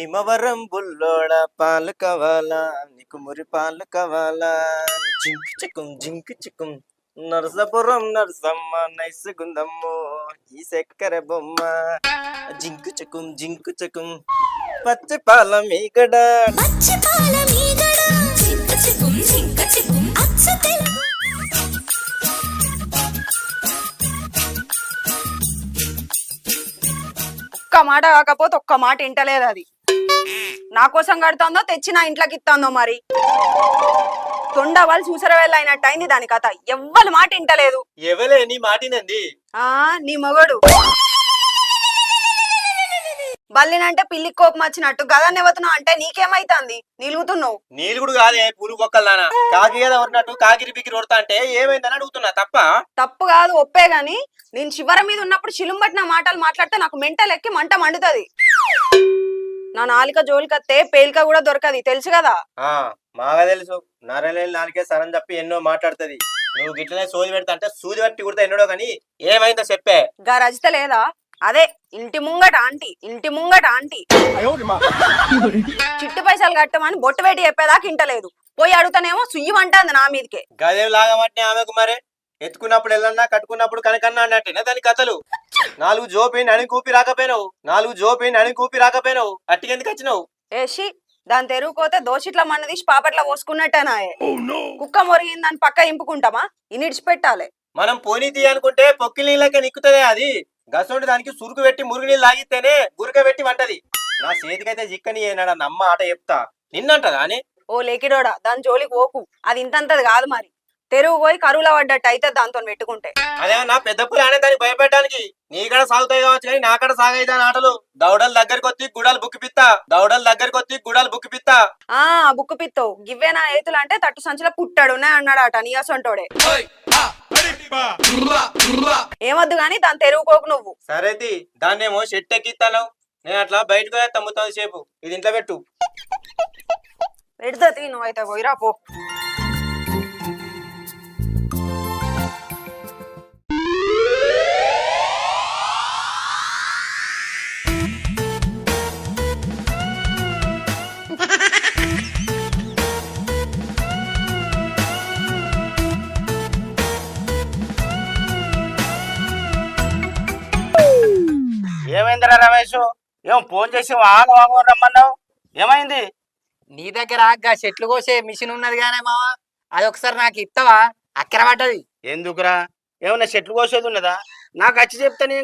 భీమవరం బుల్లోడ పాలు కావాలా? నీకు మురి పాలు కావాలా? జింకు చికుం జింకు చికుం. నరసపురం నరసమ్మ నైసుగుందమ్ము ఈ చక్కెర బొమ్మ. జింకు చకుం జింకు చకుం. పచ్చి పాల మీగడ. ఒక్క మాట కాకపోతే ఒక్క మాట వింటలేదు అది నా కోసం కడుతుందో తెచ్చి నా ఇంట్లోకి ఇస్తుందో మరి? తొండ వాళ్ళు చూసర వెళ్ళైనట్టు అయింది దాని కథ. ఎవ్వరి మాట వింటలేదు ఎవలే నీ మాటినంది? ఆ నీ మొగడు. బల్లినంటే పిల్లి కోపం వచ్చినట్టు గదాన్ని ఎవతున్నావు అంటే నీకేమైతుంది? నిలుగుతున్నావు. నీలుగుడు కాదే పూలు బొక్కల్లానా కాకి కదా ఉన్నట్టు కాకిరి బికిరి కొడతా అంటే ఏమైందని అడుగుతున్నా తప్ప? తప్పు కాదు ఒప్పే గాని నేను శివరం మీద ఉన్నప్పుడు శిలుం పట్టిన మాటలు మాట్లాడితే నాకు మెంటల్ ఎక్కి మంట మండుతుంది. నా నాలిక జోలికత్తే పేలిక కూడా దొరకది తెలుసు కదా? ఆ మాగా తెలుసు. నరలేని నాలుగే సరం తప్పి ఎన్నో మాట్లాడుతుంది. నువ్వు గిట్లనే సోది పెడతా అంటే సూది పట్టి కుడతా ఎన్నడో కానీ ఏమైందో చెప్పే. గా రజిత లేదా? అదే ఇంటి ముంగట ఆంటీ ఇంటి ముంగట ఆంటీ. చిట్టు పైసలు కట్టమని బొట్టు పెట్టి చెప్పేదాకా ఇంటలేదు. పోయి అడుగుతానేమో సుయ్యమంటాంది నా మీదకే. గదేం లాగమట్టిన ఆమెకు మరే. ఎత్తుకున్నప్పుడు వెళ్ళన్నా కట్టుకున్నప్పుడు కనకన్నా అన్నట్టేనా దాని కథలు. నాలుగు జోపి నని కూపి రాకపోయినావు. నాలుగు జోపి నని కూపి రాకపోయినావు. అట్టికెందుకు వచ్చినావు? ఏషి దాని తెరుగుకోతే దోషిట్ల మన్న తీసి పాపట్ల పోసుకున్నట్టేనాయే కుక్క మొరిగిందని పక్క ఇంపుకుంటామా? ఇనిడిచి పెట్టాలి మనం పోనీ తీ అనుకుంటే పొక్కి నీళ్ళకే నిక్కుతుందే అది. గసోంటి దానికి సురుకు పెట్టి మురుగు నీళ్ళు లాగితేనే గురక పెట్టి వంటది. నా చేతికైతే చిక్కని ఏనాడు నమ్మ ఆట చెప్తా. నిన్నంటదా అని? ఓ లేకిడోడా దాని జోలికి పోకు. అది ఇంతంతది కాదు మరి. తెరుగు పోయి కరువులో పడ్డట్టు అయితే దాంతో పెట్టుకుంటే. అదేమన్నా పెద్ద పులి అనే దానికి భయపెట్టడానికి నీకడ సాగుతాయి కావచ్చు కానీ నాకడ సాగైతే ఆటలు దౌడల దగ్గరికి వచ్చి గుడాలు బుక్కి పిత్తా. దౌడల దగ్గరికి వచ్చి గుడాలు బుక్కి పిత్తా. ఆ బుక్కు పిత్తవు. గివ్వే నా ఏతులు అంటే తట్టు సంచులో పుట్టాడు నే అన్నాడట నీయసంటోడే ఏమొద్దు గాని దాని తెరుగుకోకు నువ్వు. సరేది దాన్నేమో షెట్ ఎక్కిస్తాను నేను అట్లా బయటకు తమ్ముతాను సేపు. ఇది ఇంట్లో పెట్టు. పెడుతుంది నువ్వైతే పోయిరా పో. ఏమైందిరా రమేష్? ఏం ఫోన్ చేసి వాగ వాగ రమ్మన్నావు? ఏమైంది? నీ దగ్గర చెట్లు కోసే మిషన్ ఉన్నది గానే మావా? అది ఒకసారి నాకు ఇస్తావా అక్కర పడ్డది. ఎందుకురా? ఏమన్నా చెట్లు కోసేది ఉన్నదా? నాకు వచ్చి చెప్తే నేను